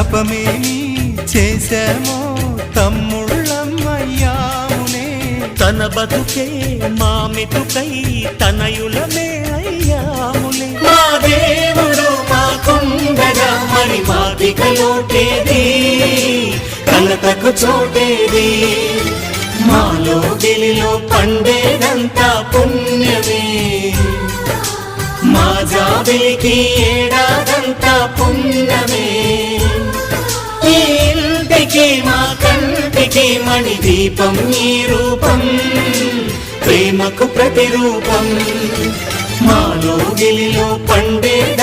తపమేమి చేశామో తమ్ముళ్ళమ్మయ్యామునే తన బతుకే మా మెతుకై తనయులమే అయ్యాములే మా దేవుడు మాకుండగా మరి మాదిక లోటేది. కలతకు చోటేది. మాలో గిలిలో పండేదంతా పుణ్యమే. మా జాబిలికి ఏడాదంతా పుణ్యమే. ప్రేమణి మణి దీపం నీ రూపం ప్రేమకు ప్రతిరూపం. మాలో గిలిలో పండే